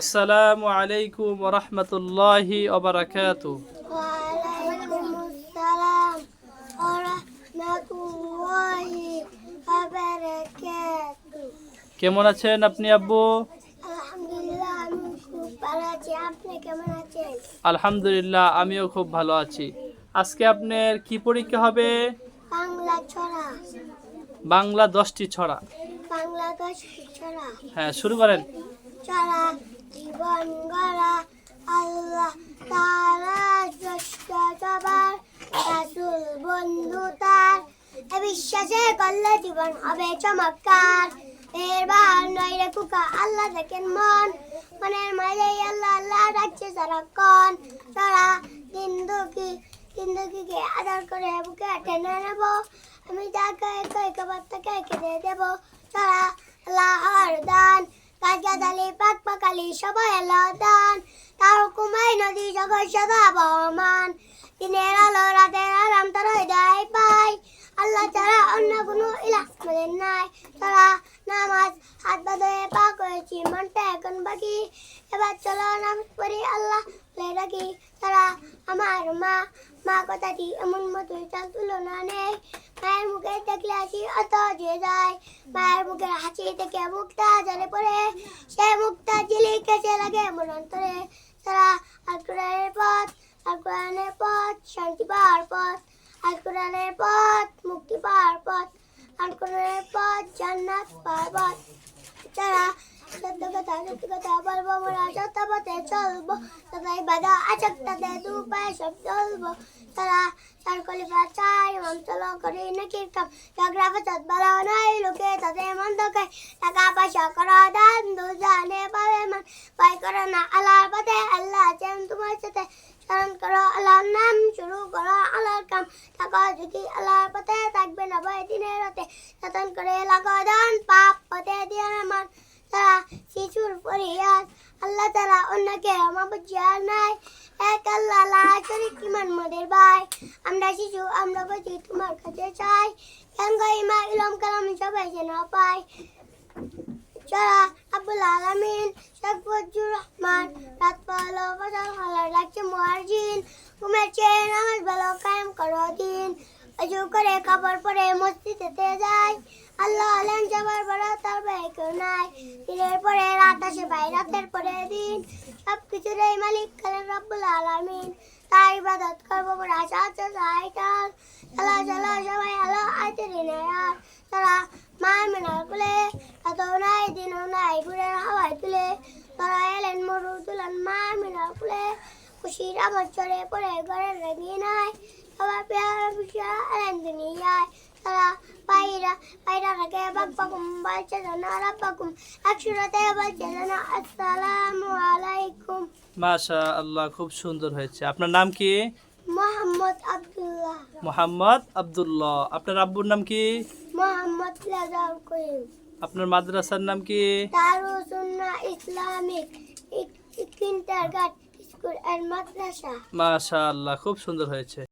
আসসালামু আলাইকুম রহমতুল্লাহি বারাকাতুহু। কেমন আছেন আপনি আব্বু? আলহামদুলিল্লাহ আমিও খুব ভালো আছি। আজকে আপনার কি পরীক্ষা হবে? বাংলা ছড়া। বাংলা দশটি ছড়া। হ্যাঁ শুরু করেন। ছড়া জীবন গড়া আল্লাহ তারা সবার রাসুল, বন্ধু তার। বিশ্বাসে করলে জীবন হবে চমৎকার। এর বার নয় রে কুকা আল্লাহ দেখেন মন। মনের মাঝে আল্লাহ আল্লাহ ডাকছে সারাক্ষণ। তারা দিন দুঃখী, দিন দুঃখীকে আদর করে বুকে টেনে নেব। আমি যা কয়ে কয়ে খাবার থেকে খেতে দেবো। তারা আল্লাহর দান। গাছগাছালি পাক পাকালি সবাই এলো দান তার হুকুমাই নদী জগৎ সদা বহমান। দিনের আলো, রাতের আরাম তারা হৃদয় পাই আল্লাহ ছাড়া অন্য কোনো ইলাহ আমাদের নাই। তারা নামাজ, হাত বাঁধে, পা করেছি, মনটা এখন বাকি। এবার চলো নামাজ পড়ি আল্লাহ, বলে রাখি। তারা আমার মা মা কথাটি এমন মতো চাল তুলনা নেই। মায়ের মুখে দেখলে হাসি অত যে যায়। মায়ের মুখের হাসি থেকে মুক্তা জলে পড়ে। সে মুক্তা জিলি কেসে লাগে মন অন্তরে। তারা আল কোরআনের পথ, আল কোরআনের পথ, শান্তি পাওয়ার পথ। আল কোরআনের পথ, মুক্তি পাওয়ার পথ। আল কোরআনের পথ, জান্নাত পাওয়ার পথ। তারা তার কলিপা চাই অঞ্চল করি নাকি কাম ঝগড়া ফসাদ ভালো নাই লোকে তাদের মন্দ খায় টাকা পয়সা করো দান দু জানে পাবে মান ভয় না আল্লাহর পথে আল্লাহ আছেন তোমার সাথে স্মরণ করো নাম শুরু করো আল্লাহর কাম থাকো যদি আল্লাহর পথে থাকবে না ভয় দিনের রাতে যতন করে লাগো দান পাপ পথে দিয়ে আমার তারা শিশুর পরিহাস আল্লাহ তারা অন্যকে আমার বুঝিয়ার নাই এক আল্লাহ লা শরীক ইমান মোদের ভাই। আমরা শিশু, আমরা বলছি তোমার কাছে চাই। জ্ঞান গরিমা ইলম কালাম সবাই যেন পাই যারা আব্বুল আলামিন, শেখ ফজলুর রহমান, রাত পালো ফসল হলো ডাকছে মুয়ারজিন ঘুমের চেয়ে নামাজ ভালো কায়েম করো দিন। অজু করে কাপড় পরে মসজিদেতে যায় আল্লাহ আলেন সবার বড় তার ভাই কেউ নাই। দিনের পরে রাত আসে ভাই, রাতের পরে দিন। সব কিছুর এই মালিক কালেন রব্বুল আলামিন। তার ইবাদত করব বড় আশা আছে সাইটাল চলা চলা, সবাই আলো আইতে দিনে আর। তারা মায়ের মেনার কুলে রাতও নাই, দিনও নাই বুড়ের হাওয়ায় তুলে। তারা এলেন মরু তুলেন মায়ের মেনার কুলে। খুশির আমার চড়ে পড়ে রেগে নাই পেয়ারা এলেন দুনিয়ায় তারা পায়রা পায়রা রাখে বলছে না বলছে না আসসালামু আলাইকুম। মাশা আল্লাহ খুব সুন্দর হয়েছে। আপনার নাম কি? মোহাম্মদ আব্দুল্লাহ। মোহাম্মদ আব্দুল্লাহ। আপনার আব্বুর নাম কি? মোহাম্মদ লাজার করিম। আপনার মাদ্রাসার নাম কি? দারুসুন্না ইসলামিক কিন্টারগার্ট স্কুল মাদ্রাসা। মাশাআল্লাহ খুব সুন্দর হয়েছে।